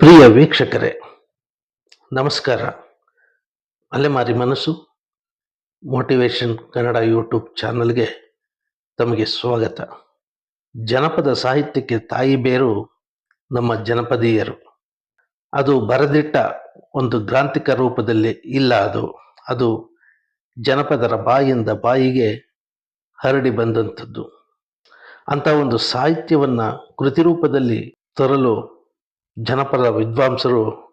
ಪ್ರಿಯ ವೀಕ್ಷಕರೇ, ನಮಸ್ಕಾರ. ಅಲೆಮಾರಿ ಮನಸ್ಸು ಮೋಟಿವೇಶನ್ ಕನ್ನಡ ಯೂಟ್ಯೂಬ್ ಚಾನಲ್ಗೆ ತಮಗೆ ಸ್ವಾಗತ. ಜನಪದ ಸಾಹಿತ್ಯಕ್ಕೆ ತಾಯಿ ಬೇರು ನಮ್ಮ ಜನಪದೀಯರು. ಅದು ಬರೆದಿಟ್ಟ ಒಂದು ಗ್ರಾಂಥಿಕ ರೂಪದಲ್ಲಿ ಇಲ್ಲ ಅದು. ಅದು ಜನಪದರ ಬಾಯಿಂದ ಬಾಯಿಗೆ ಹರಡಿ ಬಂದಂಥದ್ದು. ಅಂಥ ಒಂದು ಸಾಹಿತ್ಯವನ್ನು ಕೃತಿ ರೂಪದಲ್ಲಿ ತರಲು ಜನಪದ ವಿದ್ವಾಂಸರು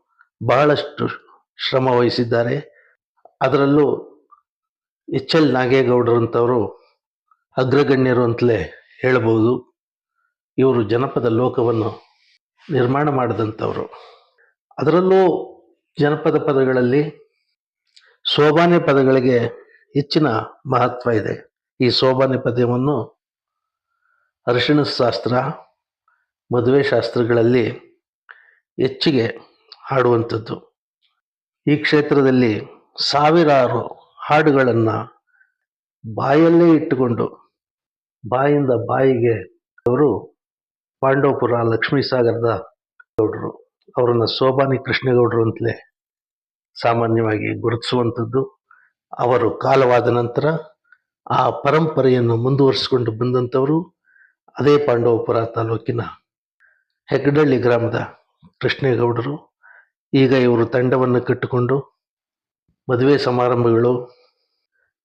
ಬಹಳಷ್ಟು ಶ್ರಮ ವಹಿಸಿದ್ದಾರೆ. ಅದರಲ್ಲೂ ಎಚ್ ಎಲ್ ನಾಗೇಗೌಡರಂಥವರು ಅಗ್ರಗಣ್ಯರು ಅಂತಲೇ ಹೇಳಬಹುದು. ಇವರು ಜನಪದ ಲೋಕವನ್ನು ನಿರ್ಮಾಣ ಮಾಡಿದಂಥವರು. ಅದರಲ್ಲೂ ಜನಪದ ಪದಗಳಲ್ಲಿ ಸೋಬಾನೆ ಪದಗಳಿಗೆ ಹೆಚ್ಚಿನ ಮಹತ್ವ ಇದೆ. ಈ ಸೋಬಾನೆ ಪದ್ಯವನ್ನು ಅರಿಶಿಣ ಶಾಸ್ತ್ರ, ಮದುವೆ ಶಾಸ್ತ್ರಗಳಲ್ಲಿ ಹೆಚ್ಚಿಗೆ ಹಾಡುವಂಥದ್ದು. ಈ ಕ್ಷೇತ್ರದಲ್ಲಿ ಸಾವಿರಾರು ಹಾಡುಗಳನ್ನು ಬಾಯಲ್ಲೇ ಇಟ್ಟುಕೊಂಡು ಬಾಯಿಂದ ಬಾಯಿಗೆ ಅವರು ಪಾಂಡವಪುರ ಲಕ್ಷ್ಮೀ ಸಾಗರದ ಗೌಡರು. ಅವರನ್ನು ಸೋಬಾನಿ ಕೃಷ್ಣೇಗೌಡರು ಅಂತಲೇ ಸಾಮಾನ್ಯವಾಗಿ ಗುರುತಿಸುವಂಥದ್ದು. ಅವರು ಕಾಲವಾದ ನಂತರ ಆ ಪರಂಪರೆಯನ್ನು ಮುಂದುವರಿಸಿಕೊಂಡು ಬಂದಂಥವರು ಅದೇ ಪಾಂಡವಪುರ ತಾಲೂಕಿನ ಹೆಗ್ಗಡಳ್ಳಿ ಗ್ರಾಮದ ಕೃಷ್ಣೇಗೌಡರು ಈಗ ಇವರು ತಂಡವನ್ನು ಕಟ್ಟಿಕೊಂಡು ಮದುವೆ ಸಮಾರಂಭಗಳು,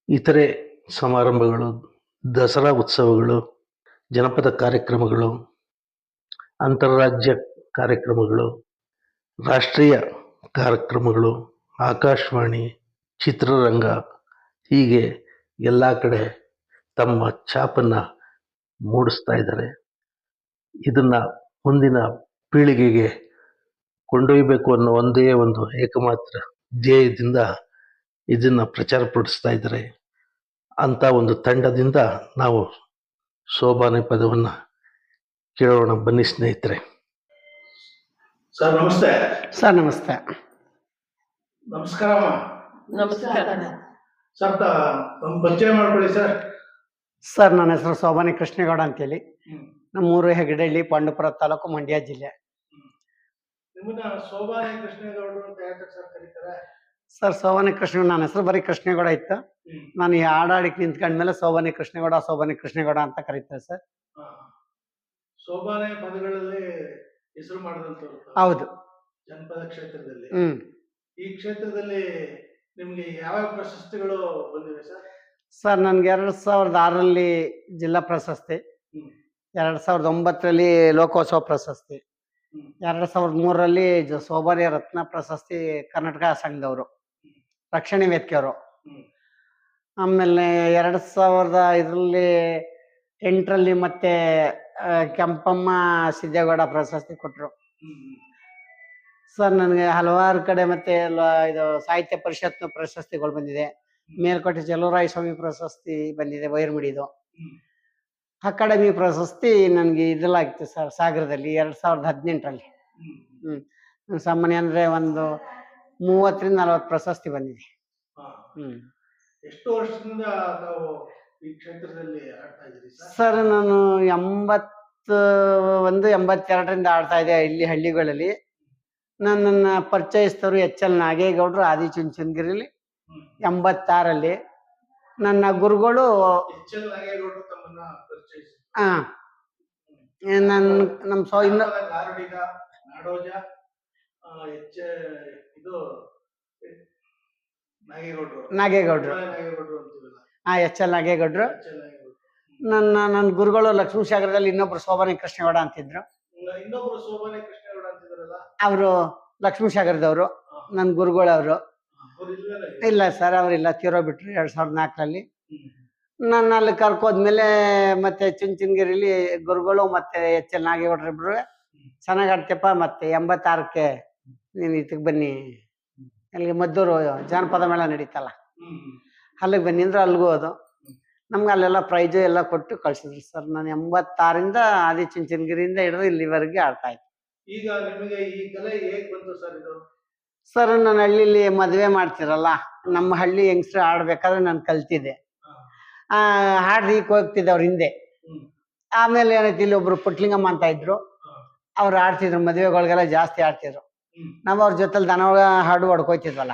ಇತರೆ ಸಮಾರಂಭಗಳು, ದಸರಾ ಉತ್ಸವಗಳು, ಜನಪದ ಕಾರ್ಯಕ್ರಮಗಳು, ಅಂತಾರಾಜ್ಯ ಕಾರ್ಯಕ್ರಮಗಳು, ರಾಷ್ಟ್ರೀಯ ಕಾರ್ಯಕ್ರಮಗಳು, ಆಕಾಶವಾಣಿ, ಚಿತ್ರರಂಗ, ಹೀಗೆ ಎಲ್ಲ ಕಡೆ ತಮ್ಮ ಛಾಪನ್ನು ಮೂಡಿಸ್ತಾ ಇದ್ದಾರೆ. ಇದನ್ನು ಮುಂದಿನ ಪೀಳಿಗೆಗೆ ಕೊಂಡೊಯ್ಯಬೇಕು ಅನ್ನೋ ಒಂದೇ ಒಂದು ಏಕಮಾತ್ರ ಧ್ಯೇಯದಿಂದ ಇದನ್ನು ಪ್ರಚಾರ ಪಡಿಸ್ತಾ ಇದ್ದಾರೆ. ಅಂಥ ಒಂದು ತಂಡದಿಂದ ನಾವು ಶೋಭಾನೆ ಪದವನ್ನು ಕೇಳೋಣ. ಬನ್ನಿ ಸ್ನೇಹಿತರೆ. ಸರ್ ನಮಸ್ತೆ. ಸರ್ ನಮಸ್ತೆ. ನಮಸ್ಕಾರ ಸರ್ ತಮ್ಮ ಪರಿಚಯ ಮಾಡ್ಕೊಳ್ಳಿ ಸರ್. ಸರ್ ನನ್ನ ಹೆಸರು ಶೋಭಾನಿ ಕೃಷ್ಣೇಗೌಡ ಅಂತೇಳಿ. ನಮ್ಮೂರು ಹೆಗಡಳ್ಳಿ ಪಾಂಡುಪುರ ತಾಲೂಕು ಮಂಡ್ಯ ಜಿಲ್ಲೆ. ನಿಮ್ಮನ್ನ ಸೋಬಾನೆ ಕೃಷ್ಣೇಗೌಡರು ಅಂತ ಯಾಕೆ ಸರ್ ಕರೀತಾರೆ? ಸರ್ ಸೋಬಾನಿ ಕೃಷ್ಣ ನನ್ನ ಹೆಸರು ಬರೀ ಕೃಷ್ಣೇಗೌಡ ಇತ್ತು. ನಾನು ಈ ಹಾಡಾಡಿಕ್ ನಿಂತ್ಕೊಂಡ್ಮೇಲೆ ಸೋಬಾನಿ ಕೃಷ್ಣೇಗೌಡ ಸೋಬಾನಿ ಕೃಷ್ಣೇಗೌಡ ಅಂತ ಕರೀತಾರೆ ಸರ್. ಸೋಬಾನೆ ಪದಗಳಲ್ಲಿ ಹೆಸರು ಮಾಡಿದಂತ ಹೌದು. ಜನಪದ ಕ್ಷೇತ್ರದಲ್ಲಿ. ಹ್ಮ್. ಈ ಕ್ಷೇತ್ರದಲ್ಲಿ ನಿಮ್ಗೆ ಯಾವ ಪ್ರಶಸ್ತಿಗಳು ಬಂದಿವೆ ಸರ್? ಸರ್ ನನ್ಗೆ ಎರಡ್ ಸಾವಿರದ ಆರರಲ್ಲಿ ಜಿಲ್ಲಾ ಪ್ರಶಸ್ತಿ ಹ್ಮ್. ಎರಡ್ ಸಾವಿರದ ಒಂಬತ್ತರಲ್ಲಿ ಲೋಕೋತ್ಸವ ಪ್ರಶಸ್ತಿ. ಎರಡ್ ಸಾವಿರದ ಮೂರರಲ್ಲಿ ಸೋಬಾನಿ ರತ್ನ ಪ್ರಶಸ್ತಿ ಕರ್ನಾಟಕ ಸಂಘದವರು, ರಕ್ಷಣೆ ವೇದಿಕೆಯವರು. ಆಮೇಲೆ ಎರಡ್ ಸಾವಿರದ ಇದರಲ್ಲಿ ಎಂಟರಲ್ಲಿ ಮತ್ತೆ ಕೆಂಪಮ್ಮ ಸಿದ್ದೇಗೌಡ ಪ್ರಶಸ್ತಿ ಕೊಟ್ಟರು ಸರ್, ನನಗೆ ಹಲವಾರು ಕಡೆ ಮತ್ತೆ ಇದು ಸಾಹಿತ್ಯ ಪರಿಷತ್ನ ಪ್ರಶಸ್ತಿಗಳು ಬಂದಿದೆ ಮೇಲ್ಕೋಟೆ ಚಲುವರಾಯ ಸ್ವಾಮಿ ಪ್ರಶಸ್ತಿ ಬಂದಿದೆ ವೈರ್ಮಿಡಿದು. ಅಕಾಡೆಮಿ ಪ್ರಶಸ್ತಿ ನನಗೆ ಇದಲಾಗಿತ್ತು ಸರ್ ಸಾಗರದಲ್ಲಿ ಎರಡು ಸಾವಿರದ ಹದಿನೆಂಟರಲ್ಲಿ. ಸಾಮಾನ್ಯ ಅಂದರೆ ಒಂದು ಮೂವತ್ತರಿಂದ ನಲವತ್ತು ಪ್ರಶಸ್ತಿ ಬಂದಿದೆ. ಹ್ಞೂ ಎಷ್ಟು ವರ್ಷದಿಂದ ತಾವು ಈ ಕ್ಷೇತ್ರದಲ್ಲಿ ಆಡ್ತಾ ಇದ್ದೀರಿ ಸರ್? ಸರ್ ನಾನು ಎಂಬತ್ತು ಒಂದು ಎಂಬತ್ತೆರಡರಿಂದ ಆಡ್ತಾ ಇದ್ದೆ ಇಲ್ಲಿ ಹಳ್ಳಿಗಳಲ್ಲಿ. ನನ್ನನ್ನ ಪರಿಚಯಿಸಿದವರು ಎಚ್ ಎಲ್ ನಾಗೇಗೌಡರು ಆದಿ ಚುಂಚನಗಿರಿಲಿ ಎಂಬತ್ತಾರಲ್ಲಿ. ನನ್ನ ಗುರುಗಳು ಎಚ್ ಎಲ್ ನಾಗೇಗೌಡರು ತಮ್ಮನ್ನ ಪರಿಚಯಿಸಿದ್ರು ಆ ನಮ್ ನಮ್ಮ ಸೊ ಇನ್ನು ನಾಗೇಗೌಡ್ರು ನಾಡೋಜ ಆ, ಎಚ್ ಇದು ನಾಗೇಗೌಡರು. ನಾಗೇಗೌಡರು. ಉಪ್ಪಾಳೆ ನಾಗೇಗೌಡರು ಅಂತೀವಲ್ಲ. ಆ ಎಚ್ ಎಲ್ ನಾಗೇಗೌಡ್ರು. ನನ್ನ ನನ್ನ ಗುರುಗಳು ಲಕ್ಷ್ಮೀ ಸಾಗರದಲ್ಲಿ ಇನ್ನೊಬ್ರು ಶೋಭನೆ ಕೃಷ್ಣೇಗೌಡ ಅಂತಿದ್ರು. ಇನ್ನ ಇನ್ನೊಬ್ರು ಸೋಬಾನೆ ಕೃಷ್ಣೇಗೌಡ ಅಂತಿದ್ರಲ್ಲ ಅವರು ಲಕ್ಷ್ಮೀ ಸಾಗರದವರು ನನ್ನ ಗುರುಗಳವರು. ಅವರು ಇಲ್ವೇನೋ ಈಗ? ಇಲ್ಲ ಸರ್ ಅವರಿಲ್ಲ ತೀರೋಗ್ಬಿಟ್ರು ಎರಡ್ ಸಾವಿರದ ನಾಲ್ಕರಲ್ಲಿ. ಹ್ಮ್. ನನ್ನ ಅಲ್ಲಿ ಕರ್ಕೋದ್ಮೇಲೆ ಮತ್ತೆ ಚುಂಚನಗಿರಿಲಿ ಗುರುಗಳು ಮತ್ತೆ ಎಚ್ ಎಲ್ ನಾಗೇಗೌಡರು ಇಬ್ರು. ಚೆನ್ನಾಗ್ ಆಡ್ತೀಯಪ್ಪ ಮತ್ತೆ ಎಂಬತ್ತಾರಕ್ಕೆ ನೀನು ಇದಕ್ಕೆ ಬನ್ನಿ. ಅಲ್ಲಿಗೆ ಮದ್ದೂರು ಜಾನಪದ ಮೇಳ ನಡೀತಲ್ಲ. ಅಲ್ಲಿಗೆ ಬನ್ನಿ ಅಂದ್ರೆ ಅಲ್ಲಿಗೂ ಹೋದು. ನಮ್ಗೆ ಅಲ್ಲೆಲ್ಲ ಪ್ರೈಜು ಎಲ್ಲ ಕೊಟ್ಟು ಕಳ್ಸಿದ್ರು ಸರ್. ನಾನು ಎಂಬತ್ತಾರಿಂದ ಆದಿ ಚುಂಚನಗಿರಿಯಿಂದ ಹಿಡಿದು ಇಲ್ಲಿವರೆಗೆ ಆಡ್ತಾ ಇದ್ದೆ. ಈಗ ನಿಮಗೆ ಈ ಕಲೆ ಹೇಗ್ ಬಂತು ಸರ್ ಇದು? ಸರ್ ನನ್ನ ಹಳ್ಳಿಲಿ ಮದುವೆ ಮಾಡ್ತಿರಲ್ಲ. ನಮ್ಮ ಹಳ್ಳಿ ಹೆಂಗ್ಸ್ರು ಆಡ್ಬೇಕಾದ್ರೆ ನಾನು ಕಲ್ತಿದ್ದೆ. ಆ, ಹಾಡ್ಲಿಕ್ಕೆ ಹೋಗ್ತಿದ್ದೆ ಅವ್ರ ಹಿಂದೆ ಆಮೇಲೆ ಏನಾಯ್ತು, ಇಲ್ಲಿ ಒಬ್ರು ಪುಟ್ಲಿಂಗಮ್ಮ ಅಂತ ಇದ್ರು. ಅವ್ರು ಆಡ್ತಿದ್ರು ಮದುವೆಗಳಿಗೆಲ್ಲ ಜಾಸ್ತಿ ಆಡ್ತಿದ್ರು. ನಾವು ಅವ್ರ ಜೊತೆಲಿ ದನ ಹಾಡು ಹೊಡ್ಕೋತಿದ್ವಲ್ಲ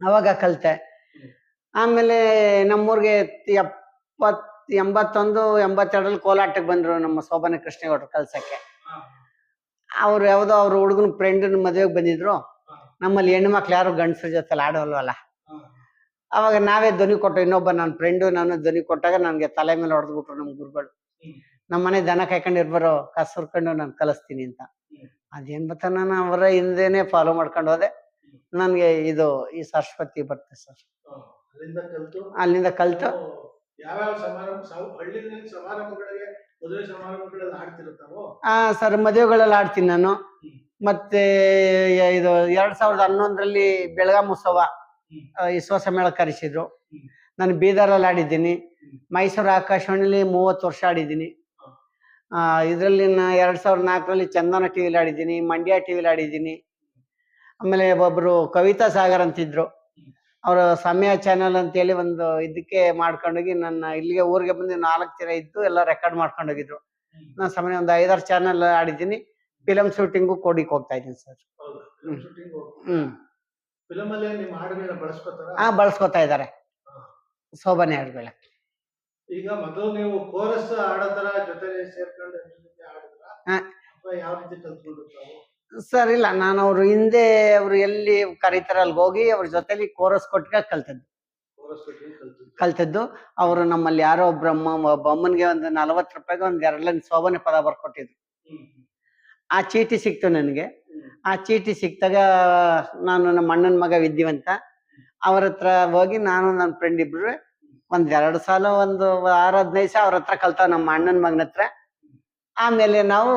ಅವಾಗ ಕಲ್ತೆ. ಆಮೇಲೆ ನಮ್ಮೂರಿಗೆ ಎಪ್ಪತ್, ಎಂಬತ್ತೊಂದು, ಎಂಬತ್ತೆರಡರಲ್ಲಿ ಕೋಲಾಟಕ್ಕೆ ಬಂದ್ರು ನಮ್ಮ ಶೋಭನ ಕೃಷ್ಣೇಗೌಡರು ಕಲ್ಸಕ್ಕೆ. ಅವ್ರು ಯಾವ್ದೋ ಅವ್ರ ಹುಡುಗನ ಫ್ರೆಂಡ್ ಮದುವೆಗೆ ಬಂದಿದ್ರು ನಮ್ಮಲ್ಲಿ ಹೆಣ್ಣು ಮಕ್ಳು ಯಾರು ಗಂಡಸ್ರ ಜೊತೆ ಆಡೋಲ್ವಲ್ಲ. ಅವಾಗ ನಾವೇ ಧ್ವನಿ ಕೊಟ್ಟು ಇನ್ನೊಬ್ಬ ನನ್ನ ಫ್ರೆಂಡು ನಾನು ಧ್ವನಿ ಕೊಟ್ಟಾಗ ನನಗೆ ತಲೆ ಮೇಲೆ ಹೊಡೆದ್ಬಿಟ್ರು ನಮ್ಮ ಗುರುಗಳು. ನಮ್ಮ ಮನೆ ದನ ಕಾಯ್ಕೊಂಡು ಇರ್ಬರೋ ಕಸರ್ಕೊಂಡು ನಾನು ಕಲಿಸ್ತೀನಿ ಅಂತ. ಅದೇನ್ ಬತ್ತ ನಾನು ಅವರ ಹಿಂದೆನೆ ಫಾಲೋ ಮಾಡ್ಕೊಂಡು ಹೋದೆ. ನನಗೆ ಇದು ಈ ಸರಸ್ವತಿ ಬರ್ತದೆ ಸರ್. ಅಲ್ಲಿಂದ ಕಲ್ತು? ಹಾ ಸರ್ ಮದುವೆಗಳಲ್ಲಿ ಆಡ್ತೀನಿ ನಾನು. ಮತ್ತೆ ಇದು ಎರಡ್ ಸಾವಿರದ ಹನ್ನೊಂದರಲ್ಲಿ ಬೆಳಗಾಂ ಉತ್ಸವ. ಹ್ಮ್. ಸಮ್ಮೇಳ ಕರೆಸಿದ್ರು. ನಾನು ಬೀದರಲ್ಲಿ ಆಡಿದ್ದೀನಿ ಮೈಸೂರು ಆಕಾಶವಾಣಿಲಿ ಮೂವತ್ತು ವರ್ಷ ಆಡಿದ್ದೀನಿ ಇದರಲ್ಲಿ ನಾ ಎರಡ್ ಸಾವಿರದ ನಾಲ್ಕರಲ್ಲಿ ಚಂದನ ಟಿವಿಲಿ ಆಡಿದ್ದೀನಿ ಮಂಡ್ಯ ಟಿವಿಲಿ ಆಡಿದ್ದೀನಿ ಆಮೇಲೆ ಒಬ್ಬರು ಕವಿತಾ ಸಾಗರ್ ಅಂತಿದ್ರು. ಅವರು ಸಮಯ ಚಾನೆಲ್ ಅಂತೇಳಿ ಒಂದು ಇದಕ್ಕೆ ಮಾಡ್ಕೊಂಡೋಗಿ ನನ್ನ ಇಲ್ಲಿಗೆ ಊರಿಗೆ ಬಂದು ನಾಲ್ಕು ದಿನ ಇದ್ದು ಎಲ್ಲ ರೆಕಾರ್ಡ್ ಮಾಡ್ಕೊಂಡೋಗಿದ್ರು. ನಾನು ಸಮಯ ಒಂದು ಐದಾರು ಚಾನೆಲ್ ಆಡಿದ್ದೀನಿ ಫಿಲಮ್ ಶೂಟಿಂಗು ಕೋಡಿಗೆ ಹೋಗ್ತಾ ಇದ್ದೀನಿ ಸರ್ ಹೌದಾ ಹ್ಮ್. ಶೂಟಿಂಗ್ ಹ್ಮ್ ಫಿಲಮ್ ಅಲ್ಲಿ ನಿಮ್ಮ ಹಾಡುಗಳನ್ನ ಬಳಸ್ಕೊತಾರ? ಆ ಬಳಸ್ಕೊತಾ ಇದ್ದಾರೆ. ಸೋಬಾನೆ ಶೋಭನೆ ಹಾಡುಗಳ ಈಗ ಮೊದಲು ನೀವು ಕೋರಸ್ ಆಡೋ ತರ ಜೊತೆ ಸೇರ್ಕೊಂಡು ಎಷ್ಟ್ ಹಾ. ಅಥವಾ ಯಾವ ರೀತಿ ಕಲ್ತ್ಕೊಂಡು ಸರ್ ಇಲ್ಲ ನಾನು ಅವ್ರು ಹಿಂದೆ ಅವ್ರು ಎಲ್ಲಿ ಕರೀತಾರ ಅಲ್ಲಿಗೆ ಹೋಗಿ ಅವ್ರ ಜೊತೆಲಿ ಕೋರಸ್ ಕೊಟ್ಟಿಗೆ ಕಲ್ತದ್ದು. ಕಲ್ತಿದ್ದು. ಕಲ್ತದ್ದು. ಅವರು ನಮ್ಮಲ್ಲಿ ಯಾರೋ ಬ್ರಹ್ಮ ಬೊಮ್ಮನ್ಗೆ ಒಂದು ನಲವತ್ತು ರೂಪಾಯಿಗೆ ಒಂದು ಎರಡು ಲೈನ್ ಶೋಭನೆ ಪದ ಬರ್ಕೊಟ್ಟಿದ್ರು. ಆ ಚೀಟಿ ಸಿಕ್ತು ನನಗೆ. ಆ ಚೀಟಿ ಸಿಕ್ತಾಗ ನಾನು ನಮ್ಮ ಅಣ್ಣನ ಮಗ ವಿದ್ಯವಂತ. ಅವ್ರ ಹತ್ರ ಹೋಗಿ ನಾನು ನನ್ನ ಫ್ರೆಂಡ್ ಇಬ್ರು ಒಂದ್ ಎರಡು ಸಲ ಒಂದು ಆರು ಹದಿನೈದು ಸಾವಿರ ಅವ್ರ ಹತ್ರ ಕಲ್ತಾವ ನಮ್ಮ ಅಣ್ಣನ ಮಗನ ಹತ್ರ. ಆಮೇಲೆ ನಾವು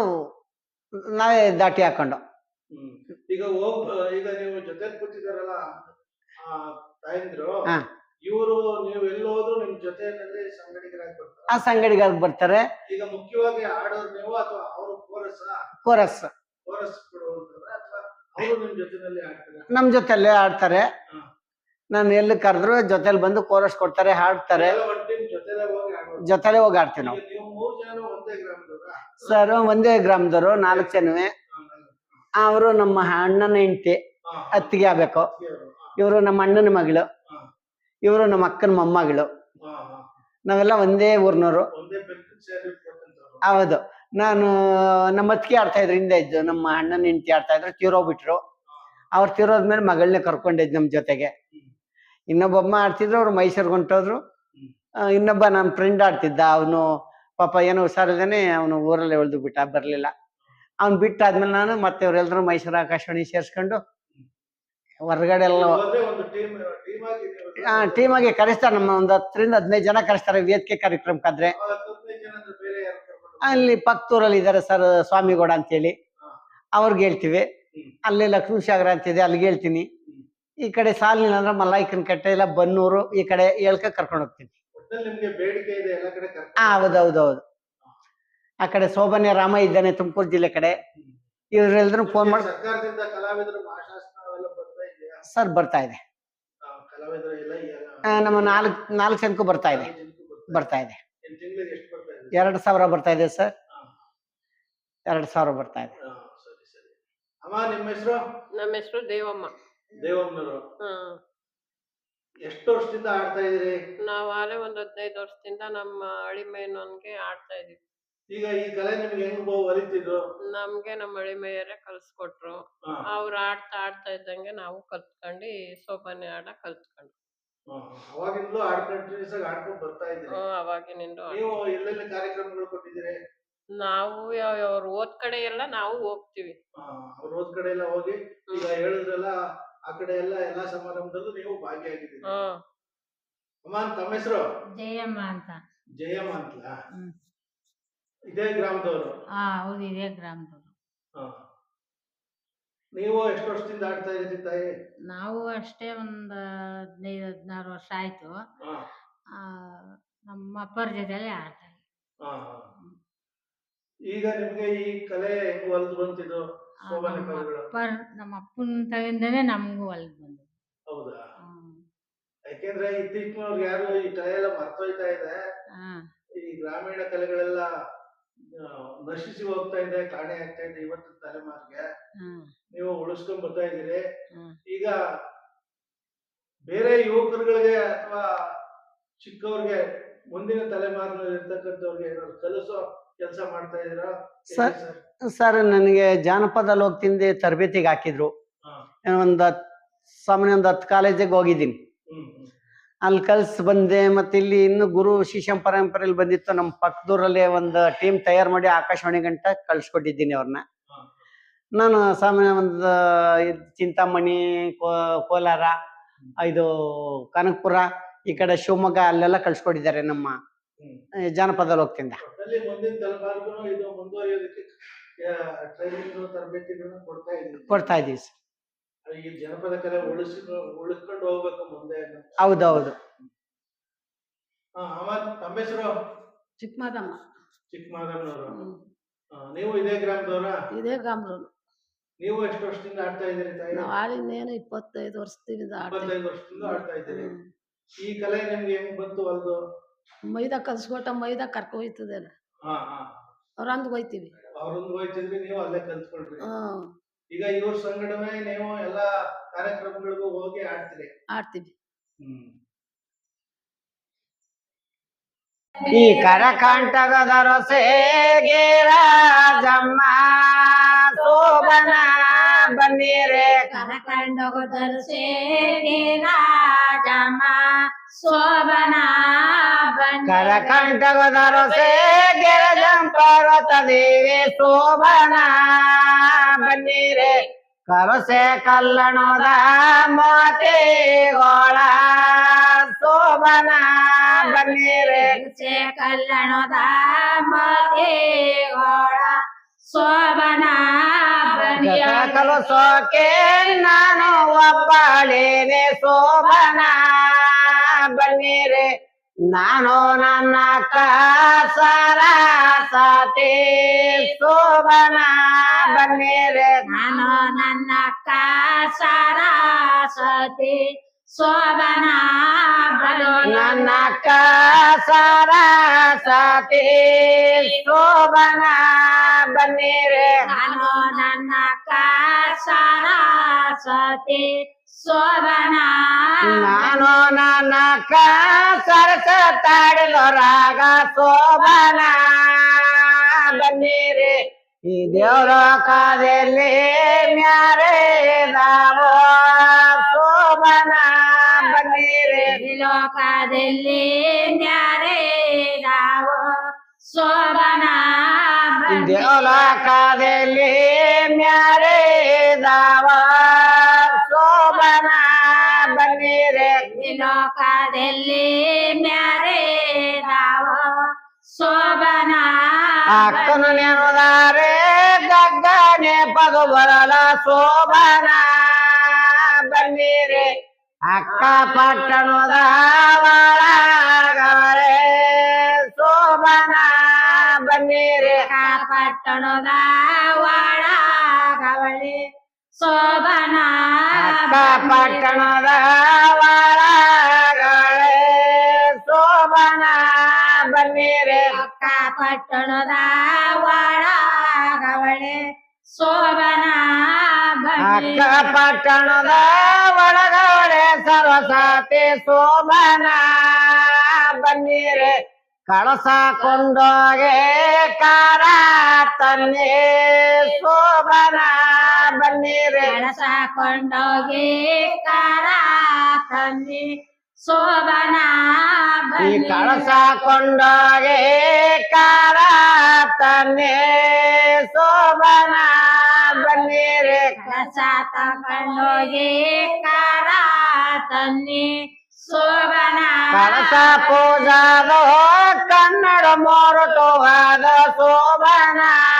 ನಾವೇ ದಾಟಿ ಹಾಕೊಂಡು. ಈಗ ಈಗ ನೀವು ಜೊತೆ ಕೂತಿದಾರಲ್ಲ ತಾಯಂದ್ರು ಇವರು ನೀವು ಎಲ್ಲೋದ್ರು ನಿಮ್ ಜೊತೆಯಲ್ಲಿ ಸಂಗಡಿಗರಾಗಿ ಬರ್ತಾರೆ? ಆ ಸಂಗಡಿಗಾರ್ಗ್ ಬರ್ತಾರೆ. ಈಗ ಮುಖ್ಯವಾಗಿ ಆಡೋರು ನೀವು ಅಥವಾ ಅವರು ಕೋರಸ್ ಕೋರಸ್ ಕೋರಸ್ ನಿಮ್ ಜೊತೆಲ್ಲೇ ಆಡ್ತಾರೆ? ನಾನು ಎಲ್ಲಿ ಕರೆದ್ರು ಜೊತೆಲಿ ಬಂದು ಕೋರಸ್ ಕೊಡ್ತಾರೆ ಹಾಡ್ತಾರೆ. ಜೊತೆಲೆ ಹೋಗಿ ಆಡ್ತೀವಿ ನಾವು. ಸರ್ ಒಂದೇ ಗ್ರಾಮದವರು ನಾಲ್ಕು ಜನವೇ. ಅವರು ನಮ್ಮ ಅಣ್ಣನ ಹೆಂಡತಿ ಅತ್ತಿಗೆ ಆಗ್ಬೇಕು. ಇವರು ನಮ್ಮ ಅಣ್ಣನ ಮಗಳು. ಇವರು ನಮ್ಮ ಅಕ್ಕನ ಮೊಮ್ಮಗಳು. ನಾವೆಲ್ಲ ಒಂದೇ ಊರ್ನವರು. ಹೌದು. ನಾನು ನಮ್ಮ ಅತ್ತಿಗೆ ಆಡ್ತಾ ಇದ್ರು ಹಿಂದೆ ಇದ್ದು. ನಮ್ಮ ಅಣ್ಣನ ಹೆಂಡತಿ ಆಡ್ತಾ ಇದ್ರು ತೀರೋಗ್ಬಿಟ್ರು. ಅವ್ರು ತೀರೋದ್ಮೇಲೆ ಮಗಳನ್ನೇ ಕರ್ಕೊಂಡಿದ್ದು ನಮ್ಮ ಜೊತೆಗೆ. ಇನ್ನೊಬ್ಬಮ್ಮ ಆಡ್ತಿದ್ರು ಅವ್ರು ಮೈಸೂರಿಗೆ ಹೊಂಟೋದ್ರು. ಇನ್ನೊಬ್ಬ ನನ್ನ ಫ್ರೆಂಡ್ ಆಡ್ತಿದ್ದ. ಅವನು ಪಾಪ ಏನೋ ಹುಷಾರಿಲ್ದೇನೆ ಅವನು ಊರಲ್ಲಿ ಉಳ್ದು ಬಿಟ್ಟ ಬರಲಿಲ್ಲ. ಅವ್ನು ಬಿಟ್ಟಾದ್ಮೇಲೆ ನಾನು ಮತ್ತೆ ಅವರೆಲ್ಲರೂ ಮೈಸೂರು ಆಕಾಶವಾಣಿ ಸೇರ್ಸ್ಕೊಂಡು ಹೊರಗಡೆ ಎಲ್ಲ ಟೀಮ್ ಆಗಿ ಕರೆಸ್ತಾರೆ. ನಮ್ಮ ಒಂದು ಹತ್ತರಿಂದ ಹದಿನೈದು ಜನ ಕರೆಸ್ತಾರೆ ವೇದಿಕೆ ಕಾರ್ಯಕ್ರಮಕ್ಕಾದ್ರೆ ಅಲ್ಲಿ ಪಕ್ತೂರಲ್ಲಿ ಇದ್ದಾರೆ ಸರ್ ಸ್ವಾಮಿಗೌಡ ಅಂತೇಳಿ. ಅವ್ರಿಗೆ ಹೇಳ್ತೀವಿ. ಅಲ್ಲಿ ಲಕ್ಷ್ಮೀ ಸಾಗರ ಅಂತಿದೆ ಅಲ್ಲಿಗೆ ಹೇಳ್ತೀನಿ. ಈ ಕಡೆ ಸಾಲಿನ ಅಂದ್ರೆ ಮಲ್ಲಾಯ್ಕನ ಕಟ್ಟೆ ಇಲ್ಲ ಬನ್ನೂರು ಈ ಕಡೆ ಹೇಳ್ಕ ಕರ್ಕೊಂಡು ಹೋಗ್ತೀನಿ. ಹೌದೌದೌದು ಆ ಕಡೆ ಶೋಭನೆ ರಾಮ ಇದ್ದಾನೆ ತುಮಕೂರು ಜಿಲ್ಲೆ ಕಡೆ. ಇವ್ರೆಲ್ಲರೂ ಫೋನ್ ಮಾಡಿ ಸರ್ ಬರ್ತಾ ಇದೆ. ನಮ್ಮ ನಾಲ್ಕು ನಾಲ್ಕು ಜನಕ್ಕೂ ಬರ್ತಾ ಇದೆ. ಬರ್ತಾ ಇದೆ. ಎರಡು ಸಾವಿರ ಬರ್ತಾ ಇದೆ ಸರ್. ಎರಡು ಸಾವಿರ ಬರ್ತಾ ಇದೆ. ಹಾ, ಸರಿ ಸರಿ. ಅಮ್ಮ ನಿಮ್ಮ ಹೆಸರು? ನಮ್ಮ ಹೆಸರು ದೇವಮ್ಮ. ದೇವಮ್ಮನವರು. ಹ್ಮ್ ಎಷ್ಟು ವರ್ಷದಿಂದ ಆಡ್ತಾ ಇದೀರಿ ನಾವು ಆಲೆ ಒಂದ್ ಹದಿನೈದು ವರ್ಷದಿಂದ ನಮ್ಮ ಅಳಿಮಯ್ಯನವನ್ಗೆ ಆಡ್ತಾ ಇದೀವಿ ಈಗ ಈ ಕಲೆ ನಿಮ್ಗೆ ಹೆಂಗ್ ಬೋ- ಒಲಿತಿದ್ದು? ನಮ್ಗೆ ನಮ್ಮ ಅಳಿಮೆಯರೇ ಕಲ್ಸ್ಕೊಟ್ರು. ಹಾ, ಅವ್ರು ಆಡ್ತಾ ಆಡ್ತಾ ಇದ್ದಂಗೆ ನಾವು ಕಲ್ತ್ಕೊಂಡು ಸೋಬಾನೆ ಆಡ ಕಲ್ತ್ಕೊಂಡು. ಅವಾಗಿಂದಲೂ ಆಡ್ ಕಂಟಿನ್ಯೂಸ್ ಆಗಿ ಆಡ್ಕೊಂಡು ಬರ್ತಾ ಇದ್ರಿ. ಹ್ಮ್ ಅವಾಗಿನಿಂದ ನೀವು ಎಲ್ಲೆಲ್ಲ ಕಾರ್ಯಕ್ರಮಗಳು ಕೊಟ್ಟಿದ್ದೀರಿ? ನಾವು ಯಾವ- ಅವ್ರ ಓದ್ ಕಡೆ ಎಲ್ಲ ನಾವು ಹೋಗ್ತಿವಿ. ಆ, ಅವ್ರ ಹೋದ್ ಕಡೆ ಎಲ್ಲ ಹೋಗಿ ಈಗ ಹೇಳಿದ್ರಲ್ಲ ಆ ಕಡೆ ಎಲ್ಲ ಎಲ್ಲಾ ಸಮಾರಂಭದಲ್ಲೂ ನೀವು ಭಾಗಿಯಾಗಿದ್ದೀರಿ. ಹ್ಮ್ ಅಮ್ಮ ತಮ್ಮ ಹೆಸರು? ಜಯಮ್ಮ ಅಂತ. ಜಯಮ್ಮ ಅಂತಲಾ? ಹ್ಮ್. ಇದೇ ಗ್ರಾಮದವರು? ಹಾ ಹೌದು ಇದೇ ಗ್ರಾಮದವರು. ಹಾ. ನೀವು ಎಷ್ಟು ವರ್ಷದಿಂದ ಆಡ್ತಾ ಇದ್ದೀರಿ ತಾಯಿ? ನಾವು ಅಷ್ಟೇ ಒಂದ್ ಹದಿನೈದು ಹದಿನಾರು ವರ್ಷ ಆಯ್ತು. ಹಾ, ಆ, ನಮ್ಮ ಅಪ್ಪರ ಜೊತೆಲೆ ಆಟ. ಇದ್ವಿ. ಹಾ, ಹಾ. ಈಗ ನಿಮ್ಗೆ ಈ ಕಲೆ ಹೆಂಗ್ ಒಲ್ದು ಬಂತಿದ್ದು ಶೋಭನೆ ನಮ್ಮ ಕಲೆಗಳು ಅಪ್ಪರ್ ನಮ್ಮ ಅಪ್ಪನ ತಗೊಂಡೇ ನಮಗೂ ಒಲ್ದು ಬಂದು. ಹೌದಾ? ಯಾಕೆಂದ್ರೆ ಇತ್ತೀಚಿನವ್ರು ಯಾರು ಈ ಕಲೆ ಎಲ್ಲ ಮರ್ತೋಯ್ತಾ ಇದೆ. ಈ ಗ್ರಾಮೀಣ ಕಲೆಗಳೆಲ್ಲ ನಶಿಸಿ ಹೋಗ್ತಾ ಇದೆ ಕಾಣೆ ಆಗ್ತಾ ಇದೆ ಇವತ್ತು ತಲೆಮಾರಿಗೆ. ನೀವು ಉಳಿಸ್ಕೊಂಡ್ ಬರ್ತಾ ಇದ್ದೀರಿ. ಈಗ ಬೇರೆ ಯುವಕರುಗಳಿಗೆ ಅಥವಾ ಚಿಕ್ಕವ್ರಿಗೆ ಮುಂದಿನ ತಲೆಮಾರಿನಲ್ಲಿ ಇರ್ತಕ್ಕಂಥವ್ರಿಗೆ ಏನಾದ್ರು ಕಲಿಸೋ ಕೆಲಸ ಮಾಡ್ತಾ ಇದ್ದೀರಾ? Sir- sir. ನನಗೆ ಜಾನಪದ ಲೋಕದಿಂದ ತರಬೇತಿಗೆ ಹಾಕಿದ್ರು. ಒಂದು ಸಾಮಾನ್ಯ ಒಂದು ಹತ್ತು ಕಾಲೇಜಿಗೆ ಹೋಗಿದ್ದೀನಿ. ಅಲ್ಲಿ ಕಲ್ಸ್ ಬಂದೆ ಮತ್ತೆ ಇಲ್ಲಿ ಇನ್ನು ಗುರು ಶಿಷ್ಯ ಪರಂಪರೆಯಲ್ಲಿ ಬಂದಿತ್ತು. ನಮ್ಮ ಪಕ್ಕದೂರಲ್ಲಿ ಒಂದು ಟೀಮ್ ತಯಾರು ಮಾಡಿ ಆಕಾಶವಾಣಿ ಗಂಟ ಕಳ್ಸಿಕೊಟ್ಟಿದ್ದೀನಿ ಅವ್ರನ್ನ ನಾನು ಸಾಮಾನ್ಯ ಒಂದು ಚಿಂತಾಮಣಿ ಕೋಲಾರ ಇದು ಕನಕಪುರ ಈ ಕಡೆ ಶಿವಮೊಗ್ಗ ಅಲ್ಲೆಲ್ಲ ಕಳ್ಸಿಕೊಟ್ಟಿದ್ದಾರೆ ನಮ್ಮ ಜಾನಪದ ಹೋಗ್ತಿಂದ. ಕೊಡ್ತಾ ಇದೀವಿ ಜನಪದ ಕಲೆ ಉಳಿಸಿ ಉಳಿಸ್ಕೊಂಡು ಹೋಗ್ಬೇಕು ಮುಂದೆ. ಹೌದೌದು. ಹಾ ತಮ್ಮ ಹೆಸರು? ಚಿಕ್ಕಮದಮ್ಮ. ಚಿಕ್ಕಮಾದಮ್ಮನವರು. ನೀವು ಇದೇ ಗ್ರಾಮದವರ? ಇದೇ ಗ್ರಾಮದವರು. ನೀವು ಎಷ್ಟು ವರ್ಷದಿಂದ ಆಡ್ತಾ ಇದ್ದೀರಿ ತಾಯಿ? ನಾವು ಆಡಿನೇನು ಇಪ್ಪತ್ತೈದು ವರ್ಷದಿಂದ ಇಪ್ಪತ್ತೈದು ವರ್ಷದಿಂದ ಆಡ್ತಾ ಇದ್ದೀರಿ. ಈ ಕಲೆ ನಿಮ್ಗೆ ಹೆಂಗ್ ಬಂತು ಅಲ್ದು? ಮೈದಾ ಕಲ್ಸ್ಕೊಟ್ಟ ಮೈದಾ ಕರ್ಕೊ ಹೋಯ್ತದೇನ ಹಾ ಹಾ. ಅವ್ರ ಅಂದ್ ಹೋಯ್ತೀವಿ. ಅವ್ರೊಂದು ಹೋಯ್ತಿದ್ರಿ ನೀವು ಅಲ್ಲೇ ಕಲ್ತ್ಕೊಳ್ರಿ. ಹ್ಮ್. ಈಗ ಇವ್ರ ಸಂಘಟನೆ ನೀವು ಎಲ್ಲಾ ಕಾರ್ಯಕ್ರಮಗಳಿಗೂ ಹೋಗಿ ಆಡ್ತೀರಿ. ಆಡ್ತೀವಿ. ಈ ಕರಕಂಠಗದ ರೊಸೆಗೆ ರಾಜಮ್ಮ ಶೋಭನ ಬನ್ನಿರೆ. ಕನಕಂಡೋಗದರು ಸೇರಿ ರಾಜಮ್ಮ ಶೋಭನ ಬನ್ನಿ ಕರಕಂಠಗದ ರೊಸೆಗೆ ಪರ್ವತ ದೇವಿ ಶೋಭನ ಬನ್ನಿರೆ ಕರಸೆ ಕಲ್ಲಣದ ಮಾತೆಗೋಳ ಶೋಭನ ಬನ್ನಿರೆ ಸೆ ಕಲ್ಲಣದ ಮದೇಗೋಳ ಶೋಭನ ಬನ್ನಿ ಕಲಸೋಕೆ ನಾನು ಒಬ್ಬಳೇನೆ ಶೋಭನ ಬನ್ನಿರೆ ನಾನು ನನ್ನ ಸರಸತಿ ಶೋಭನ ಬನ್ನಿರೆ ನಾನು ನನ್ನ ಸರಸ್ವತಿ ಶೋಭನ ಬನ್ನಿ ನನ್ನ ಸರಸತಿ ಶೋಭನ ಬನ್ನಿರೆ ನಾನು ನನ್ನ ಸರಸ್ವತಿ ಶೋಭನ ನಾನು ನನ್ನ ಸರಸ ತಾಡಿದ ರಾಗ ಶೋಭನ ಬನ್ನಿರಿ ಈ ದೇವರ ಕಾದಲ್ಲಿ ಮ್ಯಾರೆ ನಾವು ಶೋಭನ ಬನ್ನಿರಿ ಈ ಲೋಕದಲ್ಲಿ ನ್ಯಾರೇ ನಾವು ಶೋಭನ ಬನ್ನಿ ದೇವರ ಕಾದಲ್ಲಿ ಮ್ಯಾರೆ ನಾವು ಲೋಕದಲ್ಲಿ ಮ್ಯಾರೆ ನಾವು ಶೋಭನ ಅಕ್ಕನು ನೆನದಾರೆ ಗಗ್ಗನೆ ಪದು ಬರಲ ಶೋಭನ ಬನ್ನಿರೆ ಅಕ್ಕ ಪಟ್ಟಣದ ಒಳಗವರೆ ಶೋಭನ ಬನ್ನಿರಿ ಪಟ್ಟಣದ ಒಳಗವಳಿ ಶೋಭನ ಅಕ್ಕ ಪಟ್ಟಣದ ಪಟ್ಟಣದ ಒಳಗವಳೆ ಶೋಭನ ಬನ್ನಿ ಅಕ್ಕ ಪಟ್ಟಣದ ಒಳಗವಳೆ ಸರಸಾತಿ ಶೋಭನ ಬನ್ನಿರೆ ಕಳಸ ಕೊಂಡೋಗೆ ಕಾರ ತನ್ನಿ ಶೋಭನ ಬನ್ನಿರೆ ಕಳಸ ಕೊಂಡೋಗಿ ಕಾರ ತನ್ನಿ શોભના કળસા કુંડ રે કારાતને શોભના બની રે કસાતા કંડો રે કારાતને Shobhana કળસા પૂજારો Kannada મોરતો હાદ Shobhana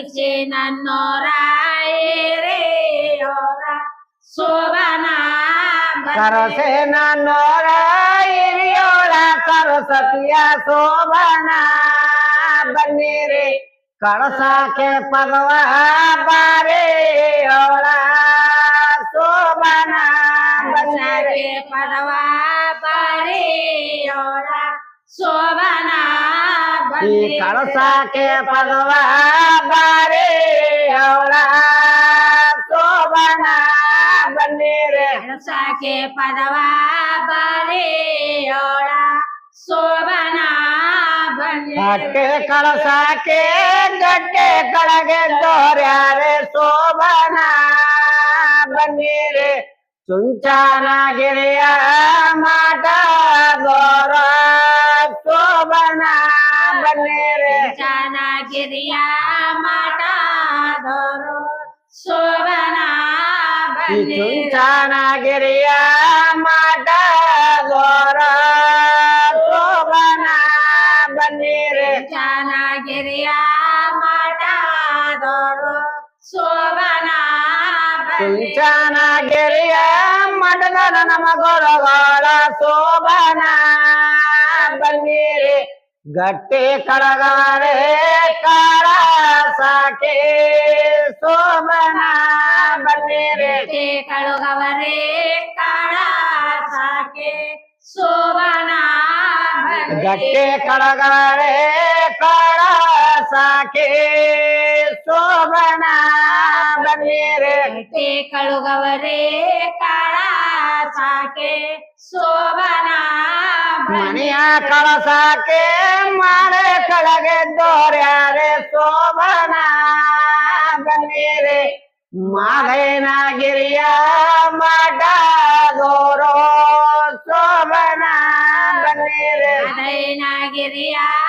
iche na nora ere ora sobana sarose na nora ere ora sarosatiya sobana banere कड़सा के पगवा बारे ओला सोबना बना के पगवा बारे ओला शोभना के पदवा बारे औरा। शोभना के पदवा बारे औरा। शोभना बने कलसा के गड्ढे कड़गे तोरा रे। शोभना बने रे। चुंचाना गिरिया माटा गोरा। ಚೆನ್ನಾಗಿರಿಯ ಮಠಾದರು ಶೋಭನ ಬಲ್ಲಿ ಬನ್ನಿ. ಚುಂಚಾನಗಿರಿಯ गट्टे खड़गारे कारा साके सोमना बनेरे गट्टे खड़गारे कारा साके सोमना गट्टे खड़गारे कारा ಕಾಳ ಸಾಕೆ ಶೋಭನ ಬನ್ನಿರಿ ಗಟ್ಟಿ ಕಳುಗವರೇ ಕಾಳ ಸಾಕೆ ಶೋಭನ ಮನೆಯ ಕಳಸಾಕೆ ಮಾಳೆ ಕಳಗೆ ದೋರ್ಯಾರೆ ಶೋಭನ ಬನ್ನಿರಿ ಮಾಧೇನಗಿರಿಯ ಮಾಟ ದೋರೋ ಶೋಭನ ಬನ್ನಿರಿ ಅದೈನಗಿರಿಯ ಮಾಡಾದವರು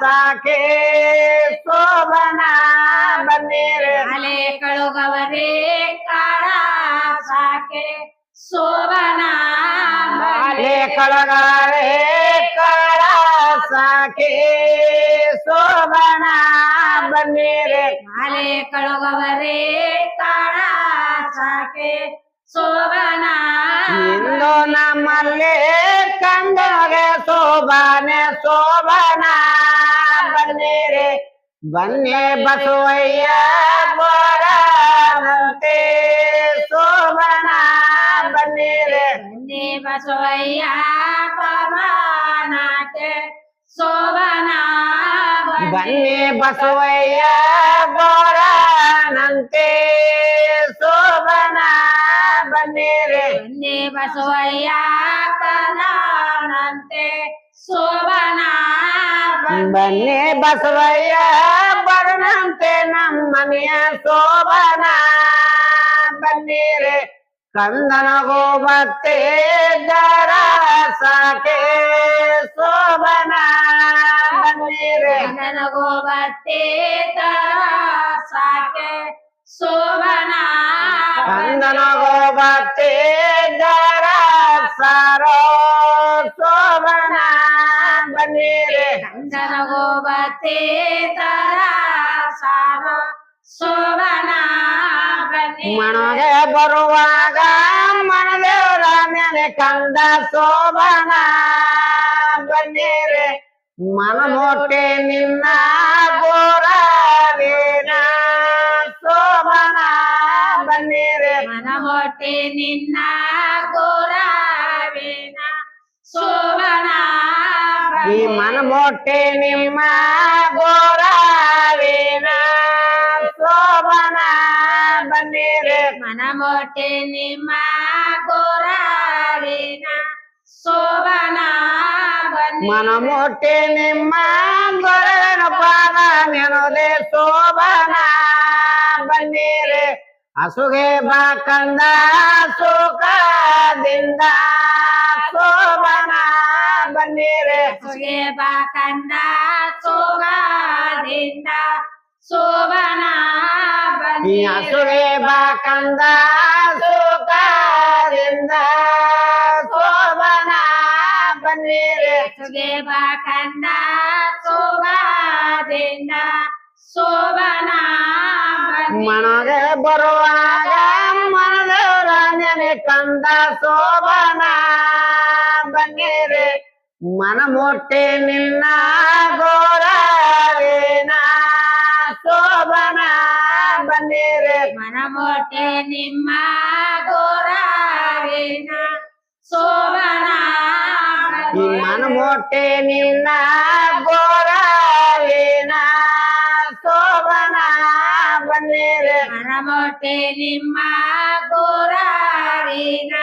ಸಾಕೆ ಶೋಭನ ಬನ್ನಿರಿ ಅಲೆ ಕಳುಗವರೇ ಕಾಳ ಸಾಕೆ ಶೋಭನ ಮಾಲೆ ಕಳಗವರೇ ಕಳ ಸಾಕೆ ಶೋಭನ ಬನ್ನಿರಿ ಅಲೆ ಕಳುಗವರೇ ಕಾಳ ಸಾಕೆ ಶೋಭನ ಇಂದು ನಮ್ಮಲ್ಲಿ ಕಂಡಗೆ ಶೋಭನೆ ಶೋಭನ बने रे। बने बसोया बोरा बनते सोमना बने रे। बने बसोया पवना के सोमना बने बसोया बोरा नंते सोमना बने रे। बने बसोया कनानते ಬನ್ನಿ ಬಸವಯ್ಯ ಬರಣಂತೆ ನಮ್ಮನೆಯ ಶೋಭನ. ಬನ್ನಿರಿ ಕಂದನಗೋ ಮತ್ತೆ ದರ ಸಾಕೆ ಶೋಭನ. ಬನ್ನಿರಿ ನನಗೋ ಬತ್ತೆ ದರ ಸಾಕೆ चंदन गोबते तारा सोबना मन गे बरुआ गन देवरा मेरे कंदा सोबना बने रे। मन मोटे निन्ना गोरा लेना सोबना बने रे। मन मोटे निन्ना ಈ ಮನಮೊಟ್ಟೆ ನಿಮ್ಮ ಗೋರಾವೇನ ಶೋಭನ ಬನ್ನಿರೆ. ಮನಮೊಟ್ಟೆ ನಿಮ್ಮ ಗೋರಾವಿನ ಶೋಭನ ಮನ ಮೊಟ್ಟೆ ನಿಮ್ಮ ಗೊರವನ ಪಾದ ನೆನದೆ ಶೋಭನ ಬನ್ನಿರೆ. ಹಸುಗೆ ಬಾಕಂದ ಸುಖದಿಂದ ಶೋಭನ ಬನ್ನಿರೆ ಸುಗೆ ಬಾಕಂದ ಸೋಗಾದಿಂದ ಸೋಬನ ಈ ಹಸುಗೆ ಬಾಕಂದ ಸುಖದಿಂದ ಶೋಭನ ಬನ್ನಿರೆ ಸುಗೆ ಬಾಕಂದ ಸೋಗಾದಿಂದ ಸೋಬನ ಮನಗೆ ಬರುವಾಗ ಮನದೇವರ ನೆನೆ ಕಂದ ಶೋಭನ ಬನ್ನಿರೆ ಮನ ಮೊಟ್ಟೆ ನಿನ್ನ ಗೋರಾವೇನ ಶೋಭನ ಬನ್ನಿರೆ ಮನಮೊಟ್ಟೆ ನಿಮ್ಮ ಗೋರಾವೇನ ಸೋಬನ ಈ ಮನ ಮೊಟ್ಟೆ ನಿನ್ನ ಗೋರಾವೇನ ಶೋಭನ ಬನ್ನಿರೆ ಮನಮೊಟ್ಟೆ ನಿಮ್ಮ ಗೋರಾವೇನ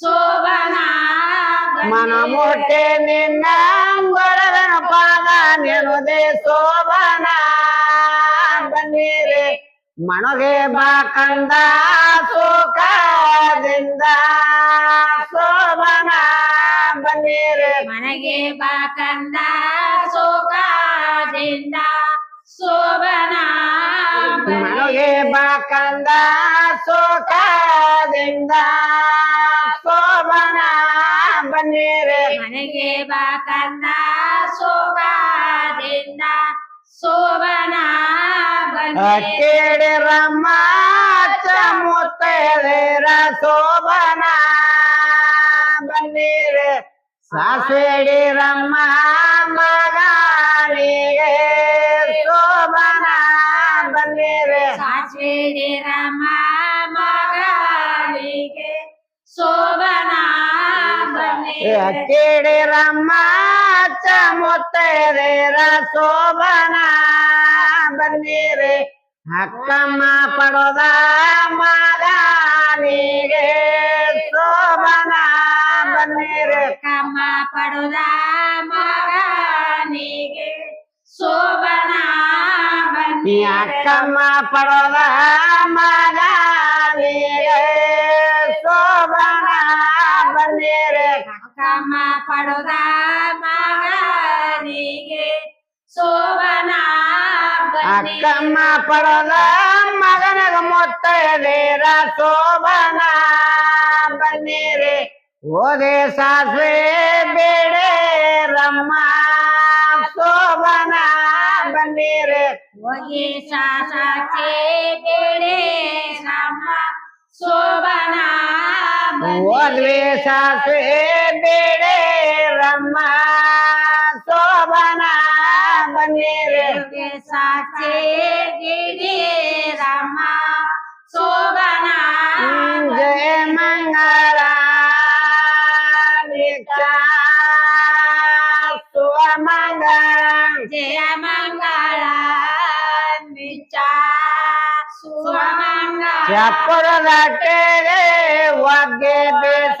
ಸೋಬನ ಮನ ಮುಟ್ಟೆ ನಿನ್ನ ಗೊರವನ ಪಾದ ನೆನದೆ ಸೋಬನ ಬನ್ನಿರೆ ಮನಗೆ ಬಾಕಂದ ಸುಖದಿಂದ. ಸೋಬನ ಬನ್ನಿರೆ ಮನೆಗೆ ಬಾಕಂದ ಸುಖದಿಂದ. ಸೋಬನ ಮನಗೆ ಬಾಕಂದ ಸುಖದಿಂದ. ಬಾಕಂದ ಸೋಗಾದಿಂದ ಸೋಬನ ಕೇಳಿ ರಮ್ಮ ಮುತ್ತೇರ ಶೋಭನ ಬನ್ನಿರೆ ಸಾಸ್ವೇಡಿ ಕೇಳಿ ರಮ್ಮ ಮುತ್ತೇರ ಶೋಭನ ಬನ್ನಿರೆ ಅಕ್ಕಮ್ಮ ಪಡೋದ ಮಗನಿಗೆ ಶೋಭನ ಬನ್ನಿರೆ ಕಮ್ಮ ಪಡುದ ಮಗನಿಗೆ ಶೋಭನ ಈ ಅಕ್ಕಮ್ಮ ಪಡೋದ ಮಗನಿಗೆ ಪಡೋದ ಮಗನಗ ಮೊತ್ತದೇರ ಶೋಭನ ಬನ್ನಿರೆ ಓದೆ ಸಾಸ್ವೆ ಬೇಡೆ ರಮ್ಮ ಶೋಭನ ಬನ್ನಿರೆ ಹೋಗಿ ಸಾಸೆ ಬೇಡೆ ನಮ್ಮ ಶೋಭನ ಓದ್ವೆ ಸಾಸ್ವೆ ಬೇಡೆ ರಮ್ಮ ಶೋಭನ मेरे साचे गिरी रामा शोभना जय मंगला मंगल। जय मंगला निचा सुमंगल जयपुर लटे रे वगे बेस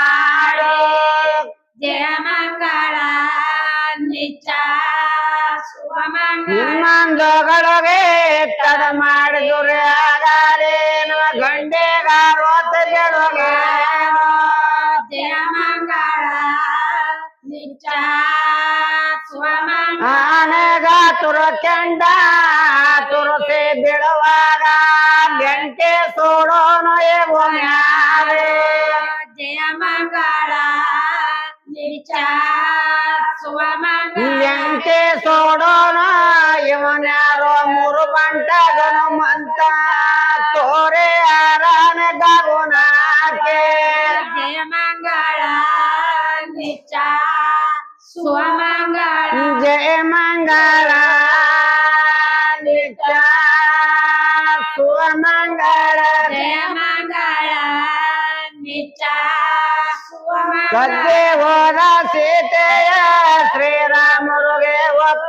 maganda.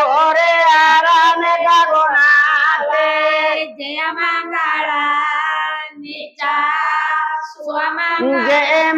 ઠોરે આરાને ગગોનાથે જય મંગળા નીચા સ્વામંગળ જય